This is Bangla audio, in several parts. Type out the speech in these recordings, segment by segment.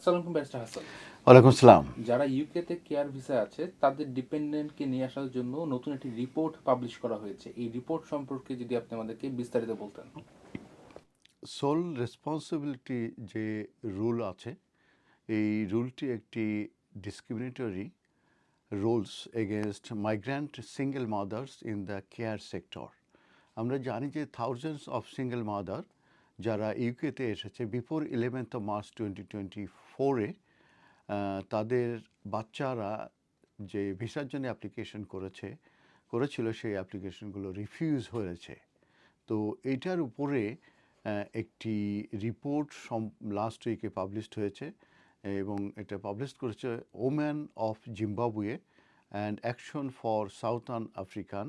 আসসালামু ব্যারিস্টার হাসান। ওয়ালাইকুম আসসালাম। যারা ইউকেতে কেয়ার ভিসা আছে তাদের ডিপেন্ডেন্টকে নিয়ে আসার জন্য নতুন একটি রিপোর্ট পাবলিশ করা হয়েছে। এই রিপোর্ট সম্পর্কে যদি আপনি আমাদেরকে বিস্তারিত বলতেন। সোল রেসপন্সিবিলিটি যে রুল আছে এই রুলটি একটি discriminatory rules against migrant single mothers in the care sector আমরা জানি যে থাউজেন্ডস অফ সিঙ্গেল মাদার যারা ইউকেতে এসেছে before eleventh March twenty twenty ফোরে তাদের বাচ্চারা যে ভিসার জন্য অ্যাপ্লিকেশন করেছে, করেছিল, সেই অ্যাপ্লিকেশনগুলো রিফিউজ হয়েছে। তো এটার উপরে একটি রিপোর্ট সম লাস্ট উইকে পাবলিশড হয়েছে এবং এটা পাবলিশ করেছে woman of Zimbabwe and action for southern African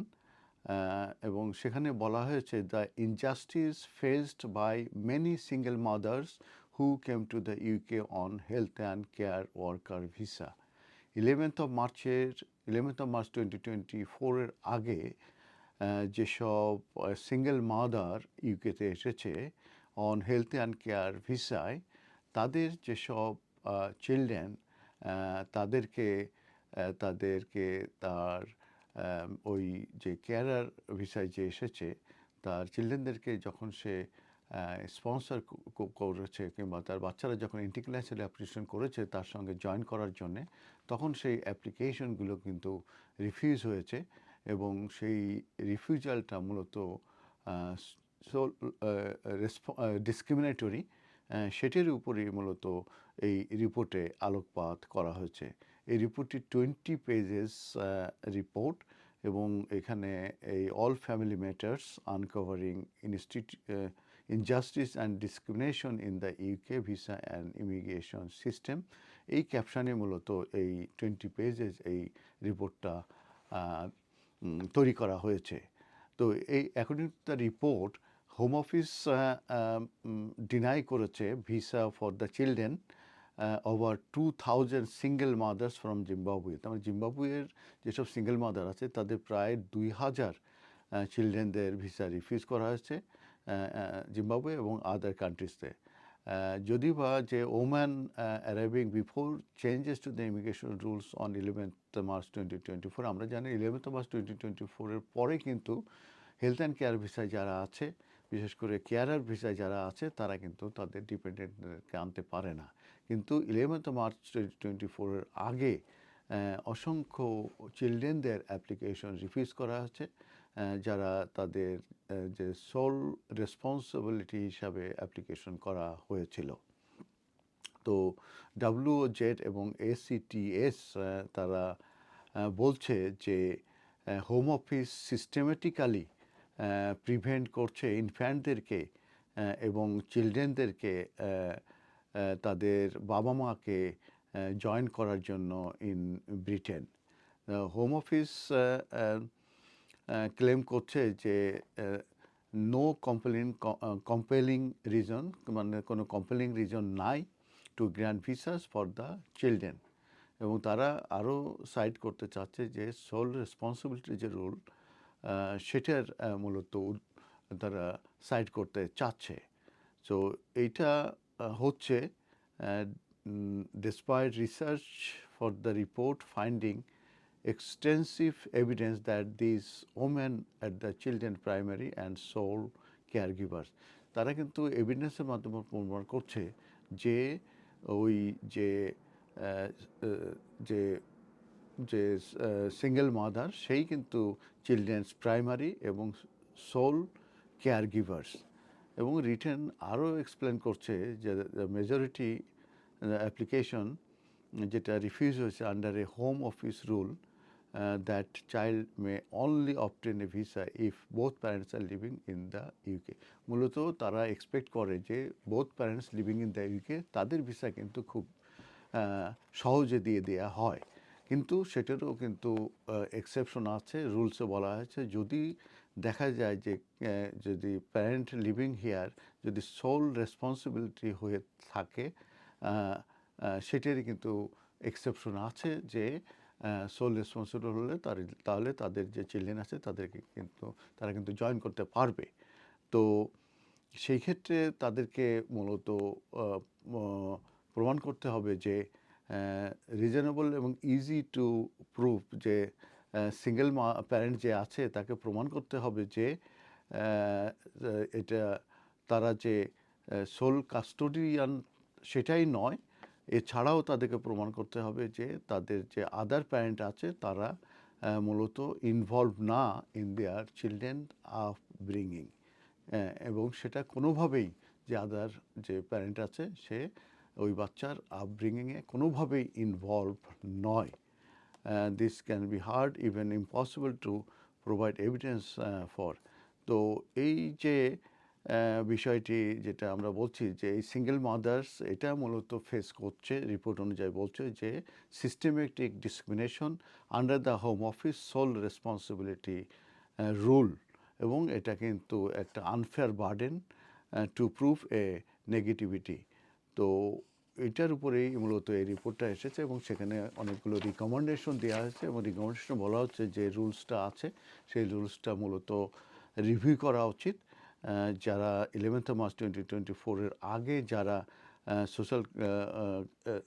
এবং সেখানে বলা হয়েছে the injustice faced by many single mothers who came to the UK on health and care worker visa eleventh of মার্চের eleventh of March twenty twenty ফোরের আগে যেসব সিঙ্গেল মাদার ইউকেতে এসেছে অন হেলথ অ্যান্ড কেয়ার ভিসায় তাদের যেসব চিলড্রেন তাদেরকে তাদেরকে তার ওই যে কেয়ারার ভিসায় যে এসেছে, তার চিলড্রেনদেরকে যখন সে স্পন্সর করেছে কিংবা তার বাচ্চারা যখন ইন্টিগ্রেশন অ্যাপ্লিকেশন করেছে তার সঙ্গে জয়েন করার জন্যে, তখন সেই অ্যাপ্লিকেশনগুলো কিন্তু রিফিউজ হয়েছে এবং সেই রিফিউজালটা মূলত ডিসক্রিমিনেটরি সেটির উপরেই মূলত এই রিপোর্টে আলোকপাত করা হয়েছে। এই রিপোর্টটি টোয়েন্টি পেজেস রিপোর্ট এবং এখানে এই all family matters uncovering institute injustice and discrimination in the UK visa and immigration system এই ক্যাপশানে মূলত এই টোয়েন্টি পেজেস এই রিপোর্টটা তৈরি করা হয়েছে। তো এই according to the report home office deny করেছে visa for the children over two thousand single mothers from Zimbabwe তার মানে জিম্বাবুয়ের যেসব সিঙ্গেল মাদার আছে, তাদের প্রায় দুই হাজার চিলড্রেনদের ভিসা রিফিউজ করা হয়েছে জিম্বাবুয়ে এবং আদার কান্ট্রিজতে যদি বা যে woman arriving before changes to the immigration rules on eleventh March twenty twenty four আমরা জানি ইলেভেন্থ মার্চ টোয়েন্টি টোয়েন্টি ফোরের পরে কিন্তু হেলথ অ্যান্ড কেয়ার ভিসায় যারা আছে, বিশেষ করে কেয়ারার ভিসায় যারা আছে, তারা কিন্তু তাদের ডিপেন্ডেন্টকে আনতে পারে না। কিন্তু ইলেভেন্থ মার্চ টোয়েন্টি ফোরের আগে অসংখ্য চিলড্রেনদের অ্যাপ্লিকেশন রিফিউজ করা হচ্ছে যারা তাদের যে সোল রেসপন্সিবিলিটি হিসাবে অ্যাপ্লিকেশন করা হয়েছিল। তো ডাব্লিউ জেড এবং এসিটিএস তারা বলছে যে হোম অফিস সিস্টেমেটিক্যালি প্রিভেন্ট করছে ইনফ্যান্টদেরকে এবং চিলড্রেনদেরকে তাদের বাবা মাকে জয়েন করার জন্য in Britain home office claim করছে যে নো কম্পেলিং কম্পেলিং রিজন মানে কোনো কম্পেলিং রিজন নাই to grant visas for the children এবং তারা আরও সাইড করতে চাচ্ছে যে সোল রেসপন্সিবিলিটি যে রুল সেটার মূলত তারা সাইড করতে চাচ্ছে। সো এইটা হচ্ছে despite research for the report finding extensive evidence that these women at the children primary and sole caregivers, তারা কিন্তু এভিডেন্সের মাধ্যমে প্রমাণ করছে যে ওই যে যে যে সিঙ্গেল মাদার সেই কিন্তু চিলড্রেন্স প্রাইমারি এবং সোল কেয়ার গিভার্স এবং রিটেন আরও এক্সপ্লেন করছে যে মেজরিটি অ্যাপ্লিকেশন যেটা রিফিউজ হয়েছে under a home office rule that child may only obtain a visa if both parents are living in the UK মূলত তারা এক্সপেক্ট করে যে both parents living in the UK তাদের ভিসা কিন্তু খুব সহজে দিয়ে দেওয়া হয়। কিন্তু সেটারও কিন্তু এক্সেপশন আছে রুলসে বলা হয়েছে যদি দেখা যায় যে যদি প্যারেন্ট লিভিং হিয়ার যদি সোল রেসপন্সিবিলিটি হয়ে থাকে সেটারই কিন্তু এক্সেপশন আছে যে সোল রেসপন্সিবল হলে তার, তাহলে তাদের যে চিলড্রেন আছে তাদেরকে কিন্তু, তারা কিন্তু জয়েন করতে পারবে। তো সেই ক্ষেত্রে তাদেরকে মূলত প্রমাণ করতে হবে যে রিজনেবল এবং ইজি টু প্রুফ যে সিঙ্গেল প্যারেন্ট যে আছে, তাকে প্রমাণ করতে হবে যে এটা তারা যে সোল কাস্টোডিয়ান সেটাই নয়। এছাড়াও তাদেরকে প্রমাণ করতে হবে যে, তাদের যে আদার প্যারেন্ট আছে, তারা মূলত ইনভলভ না in their children of bringing এবং সেটা কোনোভাবেই যে আদার যে প্যারেন্ট আছে, সে ওই বাচ্চার আপব্রিঙ্গিংয়ে কোনোভাবেই ইনভলভ নয়। This can be hard even impossible to provide evidence for তো এই যে আহ, বিষয়টি যেটা আমরা বলছি যে এই সিঙ্গেল মাদার্স এটা মূলত ফেস করছে রিপোর্ট অনুযায়ী বলছে যে systematic discrimination under the home office sole responsibility rule এবং এটা কিন্তু একটা unfair burden to prove a negativity তো এটার উপরেই মূলত এই রিপোর্টটা এসেছে এবং সেখানে অনেকগুলো রিকমেন্ডেশন দেওয়া হয়েছে এবং রিকমেন্ডেশন বলা হচ্ছে যে রুলসটা আছে, সেই রুলসটা মূলত রিভিউ করা উচিত। যারা ইলেভেন্থ মার্চ টোয়েন্টি টোয়েন্টি ফোরের আগে যারা social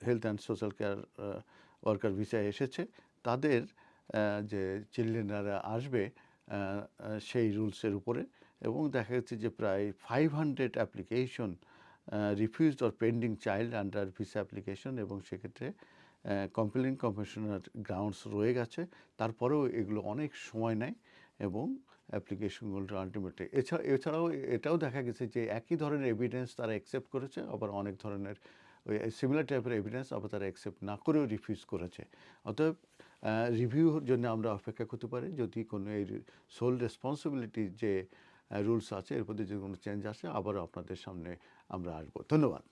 health and social care worker ভিসায় এসেছে, তাদের যে চিলড্রেনরা আসবে সেই রুলসের উপরে এবং দেখা যাচ্ছে যে প্রায় five hundred application refused or pending child under visa application এবং সেক্ষেত্রে কমপ্লেন কমিশনার গ্রাউন্ডস রয়ে গেছে। তারপরেও এগুলো অনেক সময় নেয় এবং অ্যাপ্লিকেশনগুলো আলটিমেটলি এছাড়া, এছাড়াও এটাও দেখা গেছে যে একই ধরনের এভিডেন্স তারা অ্যাকসেপ্ট করেছে, আবার অনেক ধরনের ওই সিমিলার টাইপের এভিডেন্স আবার তারা অ্যাকসেপ্ট না করেও রিফিউজ করেছে। অতএব রিভিউর জন্য আমরা অপেক্ষা করতে পারি। যদি কোনো এই সোল রেসপন্সিবিলিটি যে রুলস আছে, এর প্রতি যদি কোনো চেঞ্জ আসে, আবারও আপনাদের সামনে আমরা আসব। ধন্যবাদ।